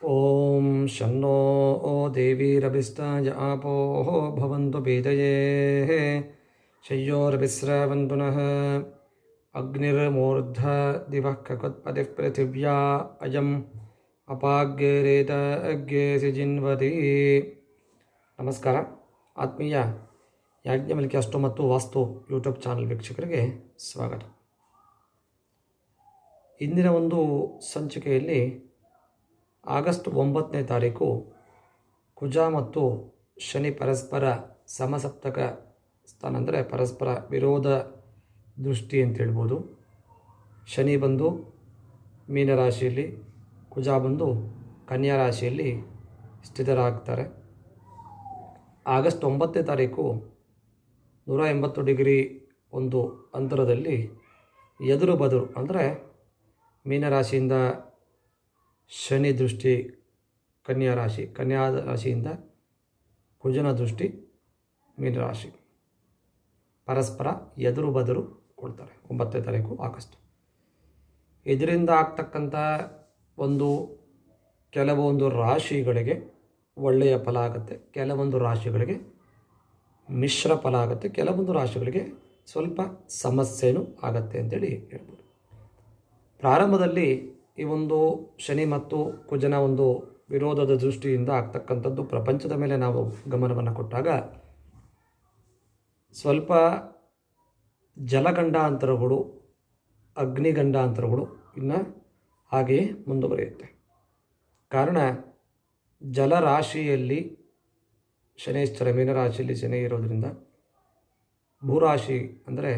ॐ शन्नो देवीरभिस्ताय आपोः भवन्तु पीतयेः शय्योरभिस्रवन्तु नः अग्निर्मूर्ध दिवः ककुत्पतिः पृथिव्या अयम् ಅಪಾಗ್ಯರೇತ ಅಗ್ಯೇಸಿ ಜಿನ್ವತಿ ನಮಸ್ಕಾರ ಆತ್ಮೀಯ ಯಾಜ್ಞವಲ್ಕ್ಯ ಅಷ್ಟು ಮತ್ತು ವಾಸ್ತು ಯೂಟ್ಯೂಬ್ ಚಾನಲ್ ವೀಕ್ಷಕರಿಗೆ ಸ್ವಾಗತ ಇಂದಿನ ಒಂದು ಸಂಚಿಕೆಯಲ್ಲಿ ಆಗಸ್ಟ್ ಒಂಬತ್ತನೇ ತಾರೀಕು ಕುಜ ಮತ್ತು ಶನಿ ಪರಸ್ಪರ ಸಮಸಪ್ತಕ ಸ್ಥಾನ ಅಂದರೆ ಪರಸ್ಪರ ವಿರೋಧ ದೃಷ್ಟಿ ಅಂತ ಹೇಳ್ಬೋದು. ಶನಿ ಬಂದು ಮೀನರಾಶಿಯಲ್ಲಿ ಕುಜ ಬಂದು ಕನ್ಯಾ ರಾಶಿಯಲ್ಲಿ ಸ್ಥಿತರಾಗ್ತಾರೆ. ಆಗಸ್ಟ್ ಒಂಬತ್ತನೇ ತಾರೀಕು ನೂರ ಎಂಬತ್ತು ಡಿಗ್ರಿ ಒಂದು ಅಂತರದಲ್ಲಿ ಎದುರು ಬದುರು ಅಂದರೆ ಮೀನರಾಶಿಯಿಂದ ಶನಿ ದೃಷ್ಟಿ ಕನ್ಯಾ ರಾಶಿ, ಕನ್ಯಾ ರಾಶಿಯಿಂದ ಕುಜನ ದೃಷ್ಟಿ ಮೀನರಾಶಿ ಪರಸ್ಪರ ಎದುರು ಬದುರು ಕೊಡ್ತಾರೆ, ಒಂಬತ್ತನೇ ತಾರೀಕು ಆಗಸ್ಟ್. ಇದರಿಂದ ಆಗ್ತಕ್ಕಂಥ ಒಂದು ಕೆಲವೊಂದು ರಾಶಿಗಳಿಗೆ ಒಳ್ಳೆಯ ಫಲ ಆಗುತ್ತೆ, ಕೆಲವೊಂದು ರಾಶಿಗಳಿಗೆ ಮಿಶ್ರ ಫಲ ಆಗುತ್ತೆ, ಕೆಲವೊಂದು ರಾಶಿಗಳಿಗೆ ಸ್ವಲ್ಪ ಸಮಸ್ಯೆನೂ ಆಗತ್ತೆ ಅಂತೇಳಿ ಹೇಳ್ಬೋದು. ಪ್ರಾರಂಭದಲ್ಲಿ ಈ ಒಂದು ಶನಿ ಮತ್ತು ಕುಜನ ಒಂದು ವಿರೋಧದ ದೃಷ್ಟಿಯಿಂದ ಆಗ್ತಕ್ಕಂಥದ್ದು ಪ್ರಪಂಚದ ಮೇಲೆ ನಾವು ಗಮನವನ್ನು ಕೊಟ್ಟಾಗ ಸ್ವಲ್ಪ ಜಲಗಂಡಾಂತರಗಳು ಅಗ್ನಿಗಂಡಾಂತರಗಳು ಇನ್ನು ಹಾಗೆಯೇ ಮುಂದುವರಿಯುತ್ತೆ. ಕಾರಣ ಜಲರಾಶಿಯಲ್ಲಿ ಶನೇಶ್ವರ, ಮೀನರಾಶಿಯಲ್ಲಿ ಶನಿ ಇರೋದರಿಂದ ಭೂರಾಶಿ ಅಂದರೆ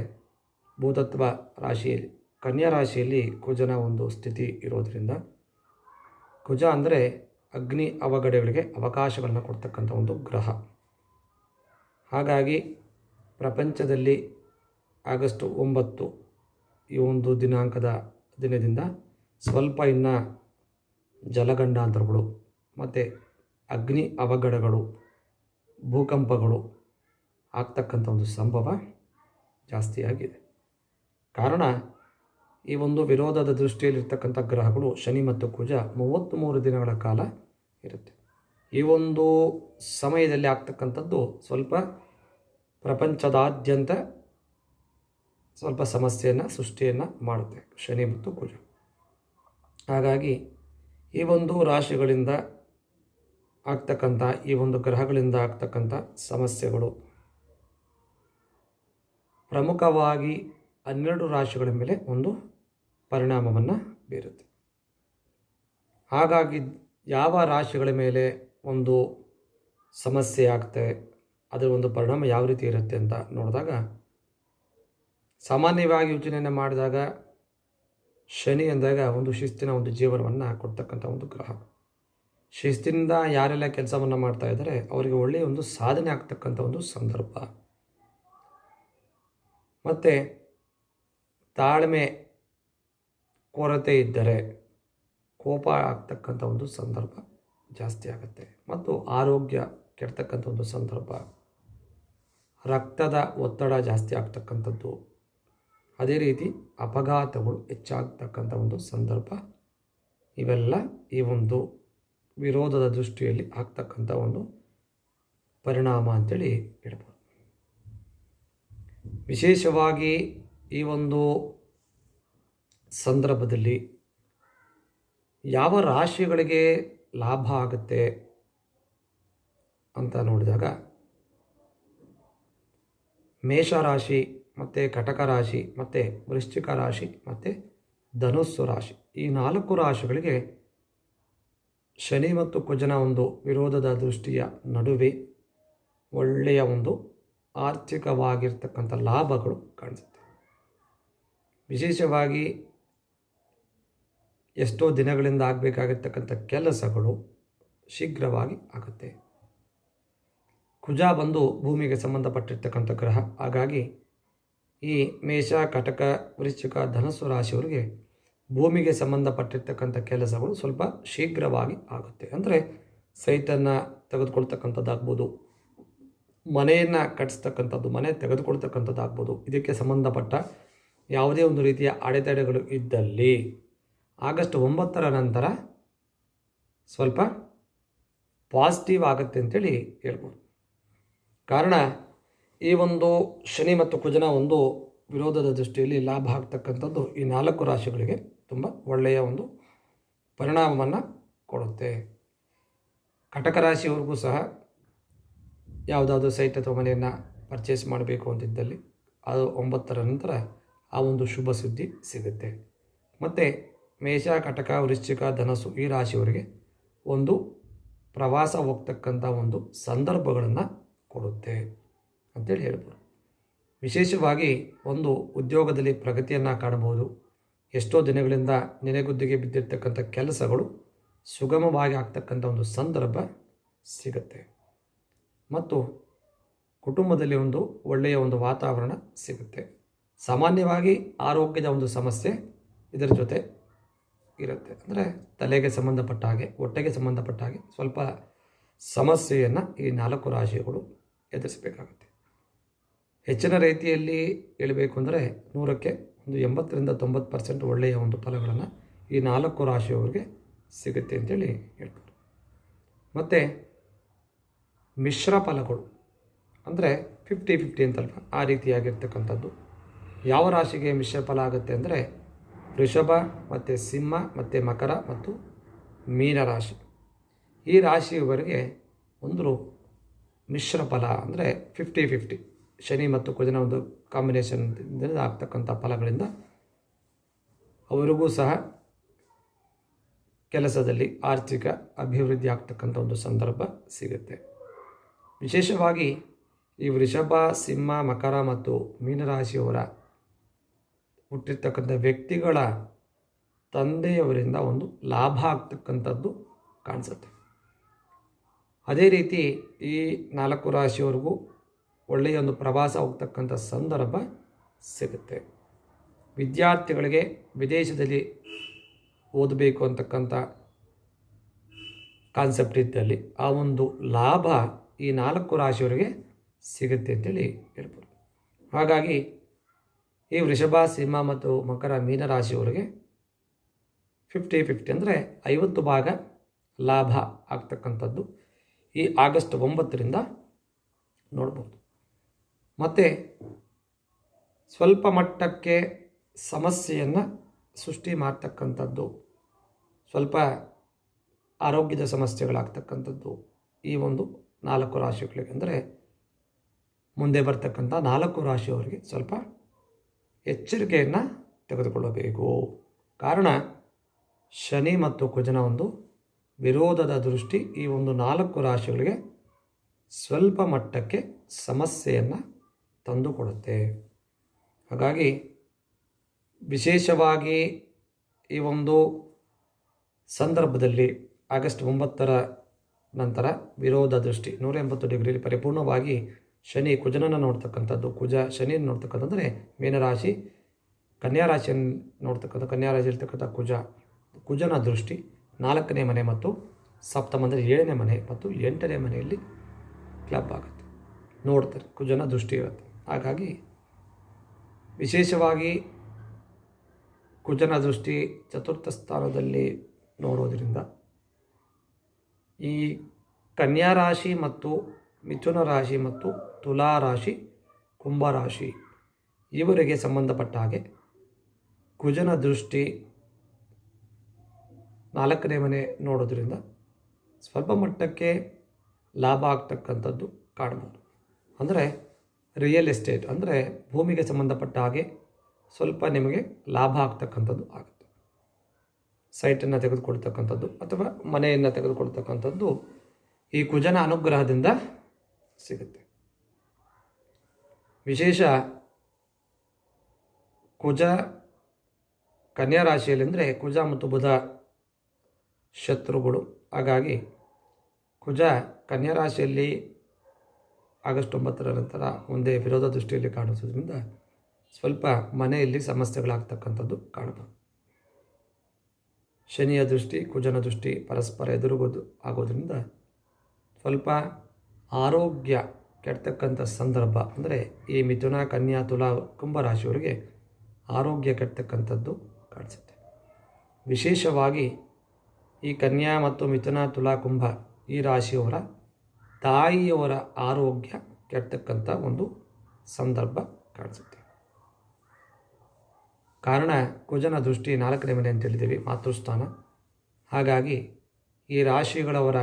ಭೂತತ್ವ ರಾಶಿಯಲ್ಲಿ ಕನ್ಯಾ ರಾಶಿಯಲ್ಲಿ ಕುಜನ ಒಂದು ಸ್ಥಿತಿ ಇರೋದರಿಂದ ಕುಜ ಅಂದರೆ ಅಗ್ನಿ ಅವಘಡಗಳಿಗೆ ಅವಕಾಶಗಳನ್ನು ಕೊಡ್ತಕ್ಕಂಥ ಒಂದು ಗ್ರಹ. ಹಾಗಾಗಿ ಪ್ರಪಂಚದಲ್ಲಿ ಆಗಸ್ಟ್ ಒಂಬತ್ತು ಈ ಒಂದು ದಿನಾಂಕದ ದಿನದಿಂದ ಸ್ವಲ್ಪ ಇನ್ನು ಜಲಗಂಡಾಂತರಗಳು ಮತ್ತು ಅಗ್ನಿ ಅವಘಡಗಳು, ಭೂಕಂಪಗಳು ಆಗ್ತಕ್ಕಂಥ ಒಂದು ಸಂಭವ ಜಾಸ್ತಿಯಾಗಿದೆ. ಕಾರಣ ಈ ಒಂದು ವಿರೋಧದ ದೃಷ್ಟಿಯಲ್ಲಿರ್ತಕ್ಕಂಥ ಗ್ರಹಗಳು ಶನಿ ಮತ್ತು ಕುಜ ಮೂವತ್ತ್ಮೂರು ದಿನಗಳ ಕಾಲ ಇರುತ್ತೆ. ಈ ಒಂದು ಸಮಯದಲ್ಲಿ ಆಗ್ತಕ್ಕಂಥದ್ದು ಸ್ವಲ್ಪ ಪ್ರಪಂಚದಾದ್ಯಂತ ಸ್ವಲ್ಪ ಸಮಸ್ಯೆಯನ್ನು, ಸೃಷ್ಟಿಯನ್ನು ಮಾಡುತ್ತೆ ಶನಿ ಮತ್ತು ಕುಜ. ಹಾಗಾಗಿ ಈ ಒಂದು ರಾಶಿಗಳಿಂದ ಆಗ್ತಕ್ಕಂಥ, ಈ ಒಂದು ಗ್ರಹಗಳಿಂದ ಆಗ್ತಕ್ಕಂಥ ಸಮಸ್ಯೆಗಳು ಪ್ರಮುಖವಾಗಿ ಹನ್ನೆರಡು ರಾಶಿಗಳ ಮೇಲೆ ಒಂದು ಪರಿಣಾಮವನ್ನು ಬೀರುತ್ತೆ. ಹಾಗಾಗಿ ಯಾವ ರಾಶಿಗಳ ಮೇಲೆ ಒಂದು ಸಮಸ್ಯೆ ಆಗ್ತದೆ, ಅದರ ಒಂದು ಪರಿಣಾಮ ಯಾವ ರೀತಿ ಇರುತ್ತೆ ಅಂತ ನೋಡಿದಾಗ, ಸಾಮಾನ್ಯವಾಗಿ ಯೋಚನೆಯನ್ನು ಮಾಡಿದಾಗ ಶನಿ ಅಂದಾಗ ಒಂದು ಶಿಸ್ತಿನ ಒಂದು ಜೀವನವನ್ನು ಕೊಡ್ತಕ್ಕಂಥ ಒಂದು ಗ್ರಹ. ಶಿಸ್ತಿನಿಂದ ಯಾರೆಲ್ಲ ಕೆಲಸವನ್ನು ಮಾಡ್ತಾ ಇದ್ದಾರೆ, ಅವರಿಗೆ ಒಳ್ಳೆಯ ಒಂದು ಸಾಧನೆ ಆಗ್ತಕ್ಕಂಥ ಒಂದು ಸಂದರ್ಭ. ಮತ್ತು ತಾಳ್ಮೆ ಕೊರತೆ ಇದ್ದರೆ ಕೋಪ ಆಗ್ತಕ್ಕಂಥ ಒಂದು ಸಂದರ್ಭ ಜಾಸ್ತಿ ಆಗುತ್ತೆ. ಮತ್ತು ಆರೋಗ್ಯ ಕೆಡ್ತಕ್ಕಂಥ ಒಂದು ಸಂದರ್ಭ, ರಕ್ತದ ಒತ್ತಡ ಜಾಸ್ತಿ ಆಗ್ತಕ್ಕಂಥದ್ದು, ಅದೇ ರೀತಿ ಅಪಘಾತಗಳು ಹೆಚ್ಚಾಗ್ತಕ್ಕಂಥ ಒಂದು ಸಂದರ್ಭ, ಇವೆಲ್ಲ ಈ ಒಂದು ವಿರೋಧದ ದೃಷ್ಟಿಯಲ್ಲಿ ಆಗ್ತಕ್ಕಂಥ ಒಂದು ಪರಿಣಾಮ ಅಂತೇಳಿ ಹೇಳ್ಬೋದು. ವಿಶೇಷವಾಗಿ ಈ ಒಂದು ಸಂದರ್ಭದಲ್ಲಿ ಯಾವ ರಾಶಿಗಳಿಗೆ ಲಾಭ ಆಗುತ್ತೆ ಅಂತ ನೋಡಿದಾಗ ಮೇಷರಾಶಿ ಮತ್ತು ಕಟಕ ರಾಶಿ, ಮತ್ತು ವೃಶ್ಚಿಕ ರಾಶಿ, ಮತ್ತು ಧನುಸ್ಸು ರಾಶಿ. ಈ ನಾಲ್ಕು ರಾಶಿಗಳಿಗೆ ಶನಿ ಮತ್ತು ಕುಜನ ಒಂದು ವಿರೋಧದ ದೃಷ್ಟಿಯ ನಡುವೆ ಒಳ್ಳೆಯ ಒಂದು ಆರ್ಥಿಕವಾಗಿರ್ತಕ್ಕಂಥ ಲಾಭಗಳು ಕಾಣಿಸುತ್ತೆ. ವಿಶೇಷವಾಗಿ ಎಷ್ಟೋ ದಿನಗಳಿಂದ ಆಗಬೇಕಾಗಿರ್ತಕ್ಕಂಥ ಕೆಲಸಗಳು ಶೀಘ್ರವಾಗಿ ಆಗುತ್ತೆ. ಕುಜ ಬಂದು ಭೂಮಿಗೆ ಸಂಬಂಧಪಟ್ಟಿರ್ತಕ್ಕಂಥ ಗ್ರಹ. ಹಾಗಾಗಿ ಈ ಮೇಷ, ಕಟಕ, ವೃಶ್ಚಿಕ, ಧನಸ್ಸು ರಾಶಿಯವರಿಗೆ ಭೂಮಿಗೆ ಸಂಬಂಧಪಟ್ಟಿರ್ತಕ್ಕಂಥ ಕೆಲಸಗಳು ಸ್ವಲ್ಪ ಶೀಘ್ರವಾಗಿ ಆಗುತ್ತೆ. ಅಂದರೆ ಸೈಟನ್ನು ತೆಗೆದುಕೊಳ್ತಕ್ಕಂಥದ್ದಾಗ್ಬೋದು, ಮನೆಯನ್ನು ಕಟ್ಟಿಸ್ತಕ್ಕಂಥದ್ದು ಮನೆ ತೆಗೆದುಕೊಳ್ತಕ್ಕಂಥದ್ದಾಗ್ಬೋದು. ಇದಕ್ಕೆ ಸಂಬಂಧಪಟ್ಟ ಯಾವುದೇ ಒಂದು ರೀತಿಯ ಅಡೆತಡೆಗಳು ಇದ್ದಲ್ಲಿ ಆಗಸ್ಟ್ ಒಂಬತ್ತರ ನಂತರ ಸ್ವಲ್ಪ ಪಾಸಿಟಿವ್ ಆಗುತ್ತೆ ಅಂತೇಳಿ ಹೇಳ್ಬೋದು. ಕಾರಣ ಈ ಒಂದು ಶನಿ ಮತ್ತು ಕುಜನ ಒಂದು ವಿರೋಧದ ದೃಷ್ಟಿಯಲ್ಲಿ ಲಾಭ ಆಗ್ತಕ್ಕಂಥದ್ದು ಈ ನಾಲ್ಕು ರಾಶಿಗಳಿಗೆ ತುಂಬ ಒಳ್ಳೆಯ ಒಂದು ಪರಿಣಾಮವನ್ನು ಕೊಡುತ್ತೆ. ಕಟಕ ರಾಶಿಯವರೆಗೂ ಸಹ ಯಾವುದಾದ್ರೂ ಸೈಟ್ ಅಥವಾ ಮನೆಯನ್ನು ಪರ್ಚೇಸ್ ಮಾಡಬೇಕು ಅಂತಿದ್ದಲ್ಲಿ ಅದು ಒಂಬತ್ತರ ನಂತರ ಆ ಒಂದು ಶುಭ ಸುದ್ದಿ ಸಿಗುತ್ತೆ. ಮತ್ತು ಮೇಷ ಕಟಕ ವೃಶ್ಚಿಕ, ಧನಸ್ಸು ಈ ರಾಶಿಯವರಿಗೆ ಒಂದು ಪ್ರವಾಸ ಹೋಗ್ತಕ್ಕಂಥ ಒಂದು ಸಂದರ್ಭಗಳನ್ನು ಕೊಡುತ್ತೆ ಅಂತೇಳಿ ಹೇಳ್ಬೋದು. ವಿಶೇಷವಾಗಿ ಒಂದು ಉದ್ಯೋಗದಲ್ಲಿ ಪ್ರಗತಿಯನ್ನು ಕಾಣಬಹುದು. ಎಷ್ಟೋ ದಿನಗಳಿಂದ ನೆನೆಗುದ್ದಿಗೆ ಬಿದ್ದಿರ್ತಕ್ಕಂಥ ಕೆಲಸಗಳು ಸುಗಮವಾಗಿ ಆಗ್ತಕ್ಕಂಥ ಒಂದು ಸಂದರ್ಭ ಸಿಗುತ್ತೆ. ಮತ್ತು ಕುಟುಂಬದಲ್ಲಿ ಒಂದು ಒಳ್ಳೆಯ ಒಂದು ವಾತಾವರಣ ಸಿಗುತ್ತೆ. ಸಾಮಾನ್ಯವಾಗಿ ಆರೋಗ್ಯದ ಒಂದು ಸಮಸ್ಯೆ ಇದರ ಜೊತೆ ಇರುತ್ತೆ. ಅಂದರೆ ತಲೆಗೆ ಸಂಬಂಧಪಟ್ಟ ಹಾಗೆ, ಹೊಟ್ಟೆಗೆ ಸಂಬಂಧಪಟ್ಟ ಹಾಗೆ ಸ್ವಲ್ಪ ಸಮಸ್ಯೆಯನ್ನು ಈ ನಾಲ್ಕು ರಾಶಿಗಳು ಎದುರಿಸಬೇಕಾಗುತ್ತೆ. ಹೆಚ್ಚಿನ ರೀತಿಯಲ್ಲಿ ಹೇಳಬೇಕು ಅಂದರೆ ನೂರಕ್ಕೆ ಒಂದು ಎಂಬತ್ತರಿಂದ ತೊಂಬತ್ತು ಪರ್ಸೆಂಟ್ ಒಳ್ಳೆಯ ಒಂದು ಫಲಗಳನ್ನು ಈ ನಾಲ್ಕು ರಾಶಿಯವರಿಗೆ ಸಿಗುತ್ತೆ ಅಂತೇಳಿ ಹೇಳ್ಬೋದು. ಮತ್ತು ಮಿಶ್ರ ಫಲಗಳು ಅಂದರೆ ಫಿಫ್ಟಿ ಫಿಫ್ಟಿ ಅಂತಲ್ವ? ಆ ರೀತಿಯಾಗಿರ್ತಕ್ಕಂಥದ್ದು. ಯಾವ ರಾಶಿಗೆ ಮಿಶ್ರ ಫಲ ಆಗುತ್ತೆ ಅಂದರೆ ವೃಷಭ ಮತ್ತು ಸಿಂಹ, ಮತ್ತು ಮಕರ ಮತ್ತು ಮೀನ ರಾಶಿ. ಈ ರಾಶಿಯವರೆಗೆ ಒಂದು ಮಿಶ್ರ ಫಲ ಅಂದರೆ ಫಿಫ್ಟಿ ಫಿಫ್ಟಿ ಶನಿ ಮತ್ತು ಕುಜನ ಒಂದು ಕಾಂಬಿನೇಷನ್ ಆಗ್ತಕ್ಕಂಥ ಫಲಗಳಿಂದ ಅವರಿಗೂ ಸಹ ಕೆಲಸದಲ್ಲಿ ಆರ್ಥಿಕ ಅಭಿವೃದ್ಧಿ ಆಗ್ತಕ್ಕಂಥ ಒಂದು ಸಂದರ್ಭ ಸಿಗುತ್ತೆ. ವಿಶೇಷವಾಗಿ ಈ ವೃಷಭ, ಸಿಂಹ, ಮಕರ ಮತ್ತು ಮೀನರಾಶಿಯವರ ಹುಟ್ಟಿರ್ತಕ್ಕಂಥ ವ್ಯಕ್ತಿಗಳ ತಂದೆಯವರಿಂದ ಒಂದು ಲಾಭ ಆಗ್ತಕ್ಕಂಥದ್ದು ಕಾಣಿಸುತ್ತೆ. ಅದೇ ರೀತಿ ಈ ನಾಲ್ಕು ರಾಶಿಯವರೆಗೂ ಒಳ್ಳೆಯ ಒಂದು ಪ್ರವಾಸ ಹೋಗ್ತಕ್ಕಂಥ ಸಂದರ್ಭ ಸಿಗುತ್ತೆ. ವಿದ್ಯಾರ್ಥಿಗಳಿಗೆ ವಿದೇಶದಲ್ಲಿ ಓದಬೇಕು ಅಂತಕ್ಕಂಥ ಕಾನ್ಸೆಪ್ಟ್ ಇದ್ದಲ್ಲಿ ಆ ಒಂದು ಲಾಭ ಈ ನಾಲ್ಕು ರಾಶಿಯವರಿಗೆ ಸಿಗುತ್ತೆ ಅಂತೇಳಿ ಹೇಳ್ಬೋದು. ಹಾಗಾಗಿ ಈ ವೃಷಭ ಸಿಂಹ ಮತ್ತು ಮಕರ ಮೀನ ರಾಶಿಯವರಿಗೆ ಫಿಫ್ಟಿ ಫಿಫ್ಟಿ ಅಂದರೆ ಐವತ್ತು ಭಾಗ ಲಾಭ ಆಗ್ತಕ್ಕಂಥದ್ದು. ಈ ಆಗಸ್ಟ್ ಒಂಬತ್ತರಿಂದ ನೋಡ್ಬೋದು. ಮತ್ತು ಸ್ವಲ್ಪ ಮಟ್ಟಕ್ಕೆ ಸಮಸ್ಯೆಯನ್ನು ಸೃಷ್ಟಿ ಮಾಡ್ತಕ್ಕಂಥದ್ದು. ಸ್ವಲ್ಪ ಆರೋಗ್ಯದ ಸಮಸ್ಯೆಗಳಾಗ್ತಕ್ಕಂಥದ್ದು. ಈ ಒಂದು ನಾಲ್ಕು ರಾಶಿಗಳಿಗೆ ಅಂದರೆ ಮುಂದೆ ಬರ್ತಕ್ಕಂಥ ನಾಲ್ಕು ರಾಶಿಯವರಿಗೆ ಸ್ವಲ್ಪ ಎಚ್ಚರಿಕೆಯನ್ನು ತೆಗೆದುಕೊಳ್ಳಬೇಕು. ಕಾರಣ, ಶನಿ ಮತ್ತು ಕುಜನ ಒಂದು ವಿರೋಧದ ದೃಷ್ಟಿ ಈ ಒಂದು ನಾಲ್ಕು ರಾಶಿಗಳಿಗೆ ಸ್ವಲ್ಪ ಮಟ್ಟಕ್ಕೆ ಸಮಸ್ಯೆಯನ್ನು ತಂದುಕೊಡುತ್ತೆ. ಹಾಗಾಗಿ ವಿಶೇಷವಾಗಿ ಈ ಒಂದು ಸಂದರ್ಭದಲ್ಲಿ ಆಗಸ್ಟ್ ಒಂಬತ್ತರ ನಂತರ ವಿರೋಧ ದೃಷ್ಟಿ ನೂರ ಎಂಬತ್ತು ಡಿಗ್ರಿಯಲ್ಲಿ ಪರಿಪೂರ್ಣವಾಗಿ ಶನಿ ಕುಜನನ್ನು ನೋಡ್ತಕ್ಕಂಥದ್ದು. ಕುಜ ಶನಿಯನ್ನು ನೋಡ್ತಕ್ಕಂಥದ್ದರೆ ಮೀನರಾಶಿ ಕನ್ಯಾ ರಾಶಿಯನ್ನು ನೋಡ್ತಕ್ಕಂಥ ಕನ್ಯಾ ರಾಶಿ ಇರ್ತಕ್ಕಂಥ ಕುಜ. ಕುಜನ ದೃಷ್ಟಿ ನಾಲ್ಕನೇ ಮನೆ ಮತ್ತು ಸಪ್ತಮ ಅಂದರೆ ಏಳನೇ ಮನೆ ಮತ್ತು ಎಂಟನೇ ಮನೆಯಲ್ಲಿ ಕ್ಲಬ್ ಆಗುತ್ತೆ. ನೋಡ್ತಾರೆ, ಕುಜನ ದೃಷ್ಟಿ ಇರುತ್ತೆ. ಹಾಗಾಗಿ ವಿಶೇಷವಾಗಿ ಕುಜನ ದೃಷ್ಟಿ ಚತುರ್ಥ ಸ್ಥಾನದಲ್ಲಿ ನೋಡೋದರಿಂದ ಈ ಕನ್ಯಾ ರಾಶಿ ಮತ್ತು ಮಿಥುನ ರಾಶಿ ಮತ್ತು ತುಲಾ ರಾಶಿ ಕುಂಭರಾಶಿ ಇವರಿಗೆ ಸಂಬಂಧಪಟ್ಟ ಹಾಗೆ ಕುಜನ ದೃಷ್ಟಿ ನಾಲ್ಕನೇ ಮನೆ ನೋಡೋದ್ರಿಂದ ಸ್ವಲ್ಪ ಮಟ್ಟಕ್ಕೆ ಲಾಭ ಆಗ್ತಕ್ಕಂಥದ್ದು ಕಾಣ್ಬೋದು. ಅಂದರೆ ರಿಯಲ್ ಎಸ್ಟೇಟ್ ಅಂದರೆ ಭೂಮಿಗೆ ಸಂಬಂಧಪಟ್ಟ ಹಾಗೆ ಸ್ವಲ್ಪ ನಿಮಗೆ ಲಾಭ ಆಗ್ತಕ್ಕಂಥದ್ದು ಆಗುತ್ತೆ. ಸೈಟನ್ನು ತೆಗೆದುಕೊಳ್ತಕ್ಕಂಥದ್ದು ಅಥವಾ ಮನೆಯನ್ನು ತೆಗೆದುಕೊಳ್ತಕ್ಕಂಥದ್ದು ಈ ಕುಜನ ಅನುಗ್ರಹದಿಂದ ಸಿಗುತ್ತೆ. ವಿಶೇಷ ಕುಜ ಕನ್ಯಾ ರಾಶಿಯಲ್ಲಿ ಅಂದರೆ ಕುಜ ಮತ್ತು ಬುಧ ಶತ್ರುಗಳು. ಹಾಗಾಗಿ ಕುಜ ಕನ್ಯಾ ರಾಶಿಯಲ್ಲಿ ಆಗಸ್ಟ್ ಒಂಬತ್ತರ ನಂತರ ಒಂದೇ ವಿರೋಧ ದೃಷ್ಟಿಯಲ್ಲಿ ಕಾಣಿಸೋದ್ರಿಂದ ಸ್ವಲ್ಪ ಮನೆಯಲ್ಲಿ ಸಮಸ್ಯೆಗಳಾಗ್ತಕ್ಕಂಥದ್ದು ಕಾಣಬಹುದು. ಶನಿಯ ದೃಷ್ಟಿ, ಕುಜನ ದೃಷ್ಟಿ ಪರಸ್ಪರ ಎದುರುಗೋದು ಆಗೋದ್ರಿಂದ ಸ್ವಲ್ಪ ಆರೋಗ್ಯ ಕೆಡ್ತಕ್ಕಂಥ ಸಂದರ್ಭ ಅಂದರೆ ಈ ಮಿಥುನ, ಕನ್ಯಾ, ತುಲಾ ಕುಂಭರಾಶಿಯವರಿಗೆ ಆರೋಗ್ಯ ಕೆಡ್ತಕ್ಕಂಥದ್ದು ಕಾಣಿಸುತ್ತೆ. ವಿಶೇಷವಾಗಿ ಈ ಕನ್ಯಾ ಮತ್ತು ಮಿಥುನ, ತುಲಾ ಕುಂಭ ಈ ರಾಶಿಯವರ ತಾಯಿಯವರ ಆರೋಗ್ಯ ಕೆಡ್ತಕ್ಕಂಥ ಒಂದು ಸಂದರ್ಭ ಕಾಣಿಸುತ್ತೆ. ಕಾರಣ ಕುಜನ ದೃಷ್ಟಿ ನಾಲ್ಕನೇ ಮನೆ ಅಂತ ಹೇಳಿದ್ದೀವಿ, ಮಾತೃಸ್ಥಾನ. ಹಾಗಾಗಿ ಈ ರಾಶಿಗಳವರ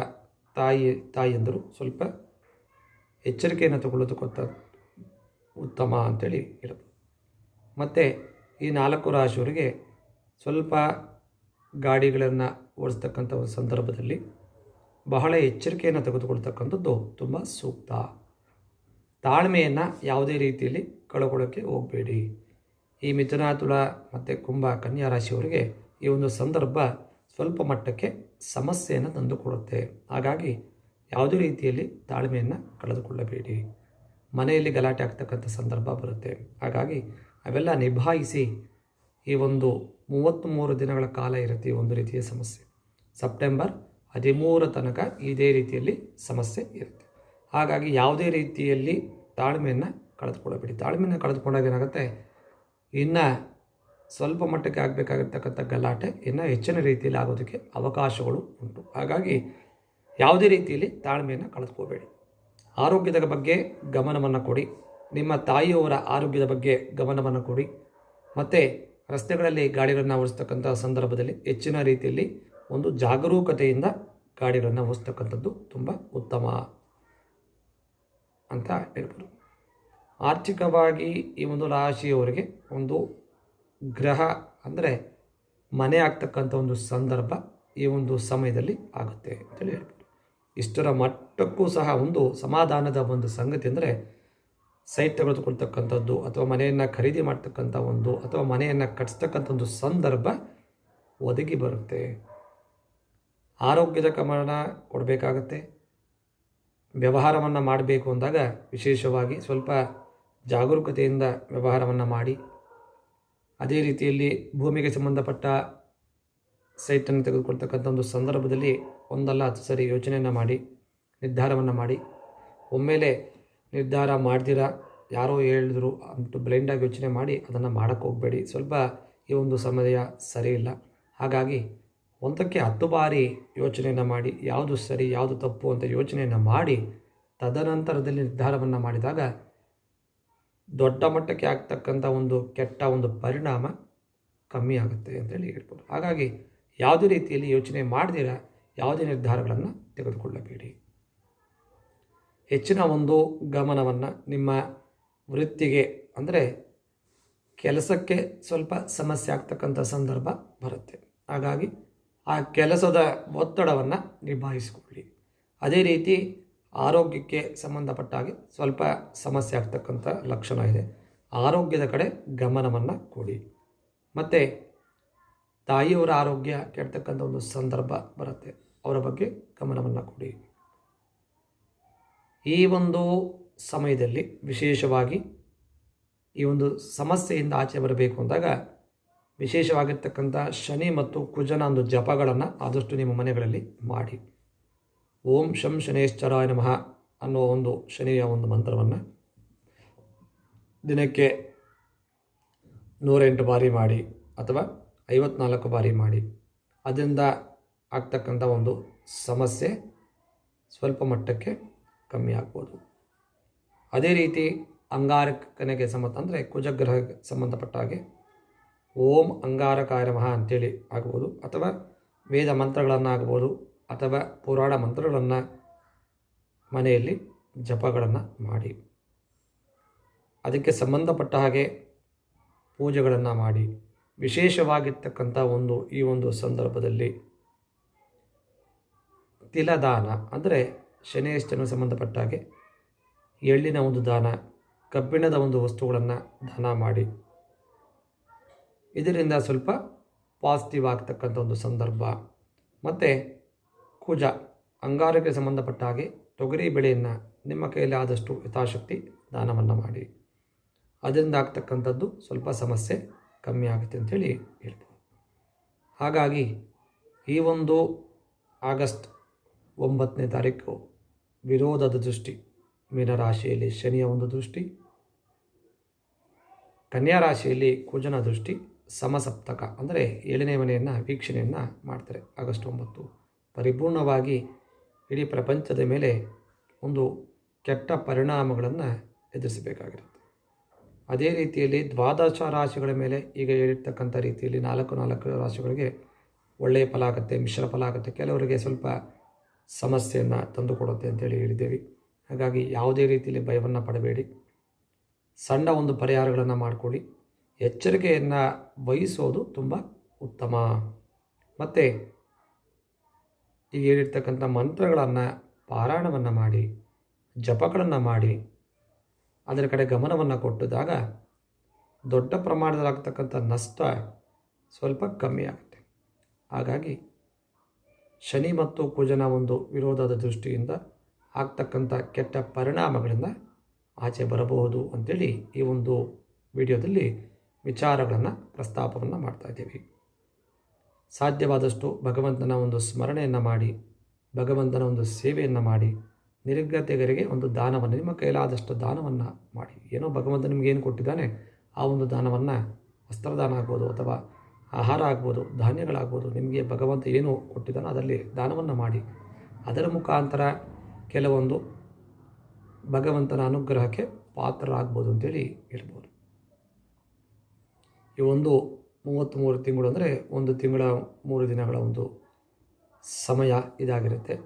ತಾಯಿ, ತಾಯಿಯಂದರು ಸ್ವಲ್ಪ ಎಚ್ಚರಿಕೆಯನ್ನು ತಗೊಳ್ಳೋದಕ್ಕೊಂತ ಉತ್ತಮ ಅಂತೇಳಿ ಇರೋದು ಮತ್ತು ಈ ನಾಲ್ಕು ರಾಶಿಯವರಿಗೆ ಸ್ವಲ್ಪ ಗಾಡಿಗಳನ್ನು ಓಡಿಸ್ತಕ್ಕಂಥ ಒಂದು ಸಂದರ್ಭದಲ್ಲಿ ಬಹಳ ಎಚ್ಚರಿಕೆಯನ್ನು ತೆಗೆದುಕೊಳ್ತಕ್ಕಂಥದ್ದು ತುಂಬ ಸೂಕ್ತ. ತಾಳ್ಮೆಯನ್ನು ಯಾವುದೇ ರೀತಿಯಲ್ಲಿ ಕಳ್ಕೊಳ್ಳೋಕ್ಕೆ ಹೋಗಬೇಡಿ. ಈ ಮಿಥುನ ತುಳ ಮತ್ತು ಕುಂಭ, ಕನ್ಯಾ ರಾಶಿಯವರಿಗೆ ಈ ಒಂದು ಸಂದರ್ಭ ಸ್ವಲ್ಪ ಮಟ್ಟಕ್ಕೆ ಸಮಸ್ಯೆಯನ್ನು ತಂದುಕೊಡುತ್ತೆ. ಹಾಗಾಗಿ ಯಾವುದೇ ರೀತಿಯಲ್ಲಿ ತಾಳ್ಮೆಯನ್ನು ಕಳೆದುಕೊಳ್ಳಬೇಡಿ. ಮನೆಯಲ್ಲಿ ಗಲಾಟೆ ಆಗ್ತಕ್ಕಂಥ ಸಂದರ್ಭ ಬರುತ್ತೆ. ಹಾಗಾಗಿ ಅವೆಲ್ಲ ನಿಭಾಯಿಸಿ ಈ ಒಂದು ಮೂವತ್ತ್ಮೂರು ದಿನಗಳ ಕಾಲ ಇರುತ್ತೆ ಈ ಒಂದು ರೀತಿಯ ಸಮಸ್ಯೆ. ಸೆಪ್ಟೆಂಬರ್ ಹದಿಮೂರ ತನಕ ಇದೇ ರೀತಿಯಲ್ಲಿ ಸಮಸ್ಯೆ ಇರುತ್ತೆ. ಹಾಗಾಗಿ ಯಾವುದೇ ರೀತಿಯಲ್ಲಿ ತಾಳ್ಮೆಯನ್ನು ಕಳೆದುಕೊಳ್ಳಬೇಡಿ. ತಾಳ್ಮೆಯನ್ನು ಕಳೆದುಕೊಂಡಾಗ ಏನಾಗುತ್ತೆ? ಇನ್ನು ಸ್ವಲ್ಪ ಮಟ್ಟಕ್ಕೆ ಆಗಬೇಕಾಗಿರ್ತಕ್ಕಂಥ ಗಲಾಟೆ, ಇನ್ನು ಹೆಚ್ಚಿನ ರೀತಿಯಲ್ಲಿ ಆಗೋದಕ್ಕೆ ಅವಕಾಶಗಳು ಉಂಟು. ಹಾಗಾಗಿ ಯಾವುದೇ ರೀತಿಯಲ್ಲಿ ತಾಳ್ಮೆಯನ್ನು ಕಳೆದುಕೋಬೇಡಿ ಆರೋಗ್ಯದ ಬಗ್ಗೆ ಗಮನವನ್ನು ಕೊಡಿ. ನಿಮ್ಮ ತಾಯಿಯವರ ಆರೋಗ್ಯದ ಬಗ್ಗೆ ಗಮನವನ್ನು ಕೊಡಿ. ಮತ್ತು ರಸ್ತೆಗಳಲ್ಲಿ ಗಾಡಿಗಳನ್ನು ಓಡಿಸ್ತಕ್ಕಂಥ ಸಂದರ್ಭದಲ್ಲಿ ಹೆಚ್ಚಿನ ರೀತಿಯಲ್ಲಿ ಒಂದು ಜಾಗರೂಕತೆಯಿಂದ ಗಾಡಿಗಳನ್ನು ಓಡಿಸ್ತಕ್ಕಂಥದ್ದು ತುಂಬ ಉತ್ತಮ ಅಂತ ಹೇಳ್ಬೋದು. ಆರ್ಥಿಕವಾಗಿ ಈ ಒಂದು ರಾಶಿಯವರಿಗೆ ಒಂದು ಗ್ರಹ ಅಂದರೆ ಮನೆ ಆಗ್ತಕ್ಕಂಥ ಒಂದು ಸಂದರ್ಭ ಈ ಒಂದು ಸಮಯದಲ್ಲಿ ಆಗುತ್ತೆ ಅಂತೇಳಿ ಹೇಳ್ಬೋದು. ಇಷ್ಟರ ಮಟ್ಟಕ್ಕೂ ಸಹ ಒಂದು ಸಮಾಧಾನದ ಒಂದು ಸಂಗತಿ ಅಂದರೆ ಸೈಟ್ ತೆಗೆದುಕೊಳ್ತಕ್ಕಂಥದ್ದು ಅಥವಾ ಮನೆಯನ್ನು ಖರೀದಿ ಮಾಡ್ತಕ್ಕಂಥ ಒಂದು ಅಥವಾ ಮನೆಯನ್ನು ಕಟ್ಟಿಸ್ತಕ್ಕಂಥ ಒಂದು ಸಂದರ್ಭ ಒದಗಿ ಬರುತ್ತೆ. ಆರೋಗ್ಯದ ಗಮನ ಕೊಡಬೇಕಾಗತ್ತೆ. ವ್ಯವಹಾರವನ್ನು ಮಾಡಬೇಕು ಅಂದಾಗ ವಿಶೇಷವಾಗಿ ಸ್ವಲ್ಪ ಜಾಗರೂಕತೆಯಿಂದ ವ್ಯವಹಾರವನ್ನು ಮಾಡಿ. ಅದೇ ರೀತಿಯಲ್ಲಿ ಭೂಮಿಗೆ ಸಂಬಂಧಪಟ್ಟ ಸೈಟನ್ನು ತೆಗೆದುಕೊಳ್ತಕ್ಕಂಥ ಒಂದು ಸಂದರ್ಭದಲ್ಲಿ ಒಂದಲ್ಲ ಹತ್ತು ಸರಿ ಯೋಚನೆಯನ್ನು ಮಾಡಿ, ನಿರ್ಧಾರವನ್ನು ಮಾಡಿ. ಒಮ್ಮೆಲೆ ನಿರ್ಧಾರ ಮಾಡ್ದಿರ ಯಾರೋ ಹೇಳಿದ್ರು ಅಂದ್ಬಿಟ್ಟು ಬ್ಲೈಂಡಾಗಿ ಯೋಚನೆ ಮಾಡಿ ಅದನ್ನು ಮಾಡೋಕ್ಕೆ ಹೋಗಬೇಡಿ. ಸ್ವಲ್ಪ ಈ ಒಂದು ಸಮಯ ಸರಿ ಇಲ್ಲ. ಹಾಗಾಗಿ ಒಂದಕ್ಕೆ ಹತ್ತು ಬಾರಿ ಯೋಚನೆಯನ್ನು ಮಾಡಿ, ಯಾವುದು ಸರಿ, ಯಾವುದು ತಪ್ಪು ಅಂತ ಯೋಚನೆಯನ್ನು ಮಾಡಿ, ತದನಂತರದಲ್ಲಿ ನಿರ್ಧಾರವನ್ನು ಮಾಡಿದಾಗ ದೊಡ್ಡ ಮಟ್ಟಕ್ಕೆ ಆಗ್ತಕ್ಕಂಥ ಒಂದು ಕೆಟ್ಟ ಒಂದು ಪರಿಣಾಮ ಕಮ್ಮಿ ಆಗುತ್ತೆ ಅಂತೇಳಿ ಹೇಳ್ಬೋದು. ಹಾಗಾಗಿ ಯಾವುದೇ ರೀತಿಯಲ್ಲಿ ಯೋಚನೆ ಮಾಡದಿರ ಯಾವುದೇ ನಿರ್ಧಾರಗಳನ್ನು ತೆಗೆದುಕೊಳ್ಳಬೇಡಿ. ಹೆಚ್ಚಿನ ಒಂದು ಗಮನವನ್ನು ನಿಮ್ಮ ವೃತ್ತಿಗೆ, ಅಂದರೆ ಕೆಲಸಕ್ಕೆ ಸ್ವಲ್ಪ ಸಮಸ್ಯೆ ಆಗ್ತಕ್ಕಂಥ ಸಂದರ್ಭ ಬರುತ್ತೆ. ಹಾಗಾಗಿ ಆ ಕೆಲಸದ ಒತ್ತಡವನ್ನು ನಿಭಾಯಿಸಿಕೊಳ್ಳಿ. ಅದೇ ರೀತಿ ಆರೋಗ್ಯಕ್ಕೆ ಸಂಬಂಧಪಟ್ಟ ಹಾಗೆ ಸ್ವಲ್ಪ ಸಮಸ್ಯೆ ಆಗ್ತಕ್ಕಂಥ ಲಕ್ಷಣ ಇದೆ. ಆರೋಗ್ಯದ ಕಡೆ ಗಮನವನ್ನು ಕೊಡಿ. ಮತ್ತು ತಾಯಿಯವರ ಆರೋಗ್ಯ ಕೆಡ್ತಕ್ಕಂಥ ಒಂದು ಸಂದರ್ಭ ಬರುತ್ತೆ. ಅವರ ಬಗ್ಗೆ ಗಮನವನ್ನು ಕೊಡಿ. ಈ ಒಂದು ಸಮಯದಲ್ಲಿ ವಿಶೇಷವಾಗಿ ಈ ಒಂದು ಸಮಸ್ಯೆಯಿಂದ ಆಚೆ ಬರಬೇಕು ಅಂದಾಗ ವಿಶೇಷವಾಗಿರ್ತಕ್ಕಂಥ ಶನಿ ಮತ್ತು ಕುಜನ ಒಂದು ಜಪಗಳನ್ನು ಆದಷ್ಟು ನಿಮ್ಮ ಮನೆಗಳಲ್ಲಿ ಮಾಡಿ. ಓಂ ಶಂ ಶನೇಶ್ಚರಾಯ ನಮಃ ಅನ್ನೋ ಒಂದು ಶನಿಯ ಒಂದು ಮಂತ್ರವನ್ನು ದಿನಕ್ಕೆ ನೂರೆಂಟು ಬಾರಿ ಮಾಡಿ ಅಥವಾ ಐವತ್ನಾಲ್ಕು ಬಾರಿ ಮಾಡಿ. ಅದರಿಂದ ಆಗ್ತಕ್ಕಂಥ ಒಂದು ಸಮಸ್ಯೆ ಸ್ವಲ್ಪ ಮಟ್ಟಕ್ಕೆ ಕಮ್ಮಿ ಆಗ್ಬೋದು. ಅದೇ ರೀತಿ ಅಂಗಾರಕನೆಗೆ ಸಂಬಂಧ ಅಂದರೆ ಕುಜಗ್ರಹಕ್ಕೆ ಸಂಬಂಧಪಟ್ಟ ಹಾಗೆ ಓಂ ಅಂಗಾರಕಾಯ ಮಹ ಅಂತೇಳಿ ಆಗ್ಬೋದು. ಅಥವಾ ವೇದ ಮಂತ್ರಗಳನ್ನಾಗ್ಬೋದು ಅಥವಾ ಪುರಾಣ ಮಂತ್ರಗಳನ್ನು ಮನೆಯಲ್ಲಿ ಜಪಗಳನ್ನು ಮಾಡಿ. ಅದಕ್ಕೆ ಸಂಬಂಧಪಟ್ಟ ಹಾಗೆ ಪೂಜೆಗಳನ್ನು ಮಾಡಿ. ವಿಶೇಷವಾಗಿರ್ತಕ್ಕಂಥ ಒಂದು, ಈ ಒಂದು ಸಂದರ್ಭದಲ್ಲಿ ತಿಲದಾನ ಅಂದರೆ ಶನೇಶ್ಚನ ಸಂಬಂಧಪಟ್ಟ ಹಾಗೆ ಎಳ್ಳಿನ ಒಂದು ದಾನ, ಕಬ್ಬಿಣದ ಒಂದು ವಸ್ತುಗಳನ್ನು ದಾನ ಮಾಡಿ. ಇದರಿಂದ ಸ್ವಲ್ಪ ಪಾಸಿಟಿವ್ ಆಗ್ತಕ್ಕಂಥ ಒಂದು ಸಂದರ್ಭ. ಮತ್ತು ಕುಜ, ಅಂಗಾರಕ್ಕೆ ಸಂಬಂಧಪಟ್ಟ ಹಾಗೆ ತೊಗರಿ ಬೆಳೆಯನ್ನು ನಿಮ್ಮ ಕೈಯಲ್ಲಿ ಆದಷ್ಟು ಯಥಾಶಕ್ತಿ ದಾನವನ್ನು ಮಾಡಿ. ಅದರಿಂದ ಆಗ್ತಕ್ಕಂಥದ್ದು ಸ್ವಲ್ಪ ಸಮಸ್ಯೆ. ಕಮ್ಮಿ ಆಗುತ್ತೆ ಅಂಥೇಳಿ ಹೇಳ್ಬೋದು. ಹಾಗಾಗಿ ಈ ಒಂದು ಆಗಸ್ಟ್ ಒಂಬತ್ತನೇ ತಾರೀಕು ವಿರೋಧದ ದೃಷ್ಟಿ ಮೀನರಾಶಿಯಲ್ಲಿ ಶನಿಯ ಒಂದು ದೃಷ್ಟಿ, ಕನ್ಯಾ ರಾಶಿಯಲ್ಲಿ ಕುಜನ ದೃಷ್ಟಿ, ಸಮಸಪ್ತಕ ಅಂದರೆ ಏಳನೇ ಮನೆಯನ್ನು ವೀಕ್ಷಣೆಯನ್ನು ಮಾಡ್ತಾರೆ. ಆಗಸ್ಟ್ ಒಂಬತ್ತು ಪರಿಪೂರ್ಣವಾಗಿ ಇಡೀ ಪ್ರಪಂಚದ ಮೇಲೆ ಒಂದು ಕೆಟ್ಟ ಪರಿಣಾಮಗಳನ್ನು ಎದುರಿಸಬೇಕಾಗಿರುತ್ತೆ. ಅದೇ ರೀತಿಯಲ್ಲಿ ದ್ವಾದಶ ರಾಶಿಗಳ ಮೇಲೆ ಈಗ ಹೇಳಿರ್ತಕ್ಕಂಥ ರೀತಿಯಲ್ಲಿ ನಾಲ್ಕು ನಾಲ್ಕು ರಾಶಿಗಳಿಗೆ ಒಳ್ಳೆಯ ಫಲ ಆಗುತ್ತೆ ಮಿಶ್ರ ಫಲ ಆಗುತ್ತೆ ಕೆಲವರಿಗೆ ಸ್ವಲ್ಪ ಸಮಸ್ಯೆಯನ್ನು ತಂದುಕೊಡುತ್ತೆ ಅಂತೇಳಿ ಹೇಳಿದ್ದೇವೆ. ಹಾಗಾಗಿ ಯಾವುದೇ ರೀತಿಯಲ್ಲಿ ಭಯವನ್ನು ಪಡಬೇಡಿ. ಸಣ್ಣ ಒಂದು ಪರಿಹಾರಗಳನ್ನು ಮಾಡಿಕೊಳ್ಳಿ. ಎಚ್ಚರಿಕೆಯನ್ನು ವಹಿಸೋದು ತುಂಬ ಉತ್ತಮ. ಮತ್ತು ಈಗ ಹೇಳಿರ್ತಕ್ಕಂಥ ಮಂತ್ರಗಳನ್ನು ಪಾರಾಯಣವನ್ನು ಮಾಡಿ, ಜಪಗಳನ್ನು ಮಾಡಿ ಅದರ ಕಡೆ ಗಮನವನ್ನು ಕೊಟ್ಟಿದಾಗ ದೊಡ್ಡ ಪ್ರಮಾಣದಲ್ಲಾಗ್ತಕ್ಕಂಥ ನಷ್ಟ ಸ್ವಲ್ಪ ಕಮ್ಮಿ ಆಗುತ್ತೆ. ಹಾಗಾಗಿ ಶನಿ ಮತ್ತು ಕುಜನ ಒಂದು ವಿರೋಧದ ದೃಷ್ಟಿಯಿಂದ ಆಗ್ತಕ್ಕಂಥ ಕೆಟ್ಟ ಪರಿಣಾಮಗಳಿಂದ ಆಚೆ ಬರಬಹುದು ಅಂಥೇಳಿ ಈ ಒಂದು ವಿಡಿಯೋದಲ್ಲಿ ವಿಚಾರಗಳನ್ನು ಪ್ರಸ್ತಾಪವನ್ನು ಮಾಡ್ತಾ ಇದ್ದೀವಿ. ಸಾಧ್ಯವಾದಷ್ಟು ಭಗವಂತನ ಒಂದು ಸ್ಮರಣೆಯನ್ನು ಮಾಡಿ, ಭಗವಂತನ ಒಂದು ಸೇವೆಯನ್ನು ಮಾಡಿ ನಿರ್ಗತಿಗರಿಗೆ ಒಂದು ದಾನವನ್ನು, ನಿಮ್ಮ ಕೈಲಾದಷ್ಟು ದಾನವನ್ನು ಮಾಡಿ. ಏನೋ ಭಗವಂತ ನಿಮ್ಗೆ ಏನು ಕೊಟ್ಟಿದ್ದಾನೆ? ಆ ಒಂದು ದಾನವನ್ನು ವಸ್ತ್ರದಾನ ಆಗ್ಬೋದು ಅಥವಾ ಆಹಾರ ಆಗ್ಬೋದು, ಧಾನ್ಯಗಳಾಗ್ಬೋದು, ನಿಮಗೆ ಭಗವಂತ ಏನು ಕೊಟ್ಟಿದ್ದಾನೋ ಅದರಲ್ಲಿ ದಾನವನ್ನು ಮಾಡಿ. ಅದರ ಮುಖಾಂತರ ಕೆಲವೊಂದು ಭಗವಂತನ ಅನುಗ್ರಹಕ್ಕೆ ಪಾತ್ರರಾಗ್ಬೋದು ಅಂತೇಳಿ ಹೇಳ್ಬೋದು. ಈ ಒಂದು ಮೂವತ್ತ್ಮೂರು ತಿಂಗಳು ಅಂದರೆ ಒಂದು ತಿಂಗಳ, ಮೂರು ದಿನಗಳ ಒಂದು ಸಮಯ ಇದಾಗಿರುತ್ತೆ.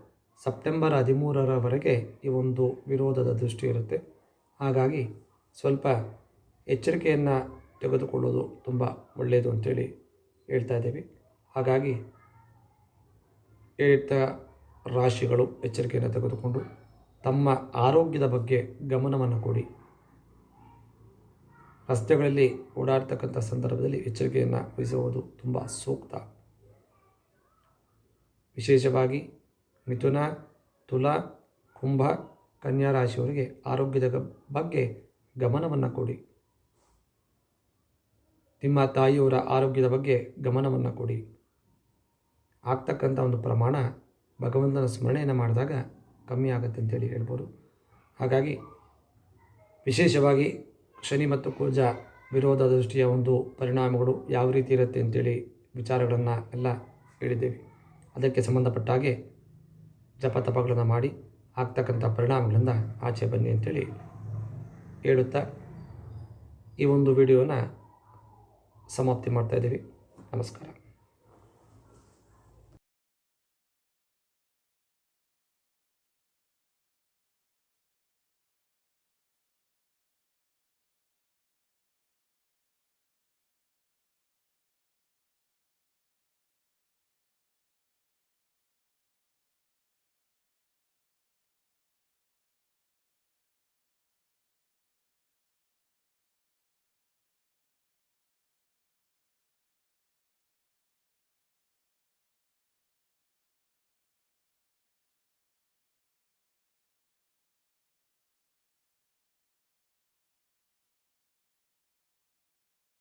ಸೆಪ್ಟೆಂಬರ್ ಹದಿಮೂರರವರೆಗೆ ಈ ಒಂದು ವಿರೋಧದ ದೃಷ್ಟಿ ಇರುತ್ತೆ. ಹಾಗಾಗಿ ಸ್ವಲ್ಪ ಎಚ್ಚರಿಕೆಯನ್ನು ತೆಗೆದುಕೊಳ್ಳೋದು ತುಂಬ ಒಳ್ಳೆಯದು ಅಂತೇಳಿ ಹೇಳ್ತಾ ಇದ್ದೀವಿ. ಹಾಗಾಗಿ ಹೇಳ್ತಾ ರಾಶಿಗಳು ಎಚ್ಚರಿಕೆಯನ್ನು ತೆಗೆದುಕೊಂಡು ತಮ್ಮ ಆರೋಗ್ಯದ ಬಗ್ಗೆ ಗಮನವನ್ನು ಕೊಡಿ. ರಸ್ತೆಗಳಲ್ಲಿ ಓಡಾಡ್ತಕ್ಕಂಥ ಸಂದರ್ಭದಲ್ಲಿ ಎಚ್ಚರಿಕೆಯನ್ನು ವಹಿಸುವುದು ತುಂಬ ಸೂಕ್ತ. ವಿಶೇಷವಾಗಿ ಮಿಥುನ, ತುಲಾ, ಕುಂಭ, ಕನ್ಯಾ ರಾಶಿಯವರಿಗೆ ಆರೋಗ್ಯದ ಬಗ್ಗೆ ಗಮನವನ್ನು ಕೊಡಿ. ನಿಮ್ಮ ತಾಯಿಯವರ ಆರೋಗ್ಯದ ಬಗ್ಗೆ ಗಮನವನ್ನು ಕೊಡಿ. ಆಗ್ತಕ್ಕಂಥ ಒಂದು ಪ್ರಮಾಣ ಭಗವಂತನ ಸ್ಮರಣೆಯನ್ನು ಮಾಡಿದಾಗ ಕಮ್ಮಿ ಆಗುತ್ತೆ ಅಂತೇಳಿ ಹೇಳ್ಬೋದು. ಹಾಗಾಗಿ ವಿಶೇಷವಾಗಿ ಶನಿ ಮತ್ತು ಕುಜ ವಿರೋಧ ದೃಷ್ಟಿಯ ಒಂದು ಪರಿಣಾಮಗಳು ಯಾವ ರೀತಿ ಇರುತ್ತೆ ಅಂತೇಳಿ ವಿಚಾರಗಳನ್ನು ಎಲ್ಲ ಹೇಳಿದ್ದೇವೆ. ಅದಕ್ಕೆ ಸಂಬಂಧಪಟ್ಟ ಹಾಗೆ ಜಪ ತಪಗಳನ್ನು ಮಾಡಿ ಆಗ್ತಕ್ಕಂಥ ಪರಿಣಾಮಗಳಿಂದ ಆಚೆ ಬನ್ನಿ ಅಂತೇಳಿ ಹೇಳುತ್ತಾ ಈ ಒಂದು ವಿಡಿಯೋನ ಸಮಾಪ್ತಿ ಮಾಡ್ತಾ ಇದ್ದೀವಿ. ನಮಸ್ಕಾರ.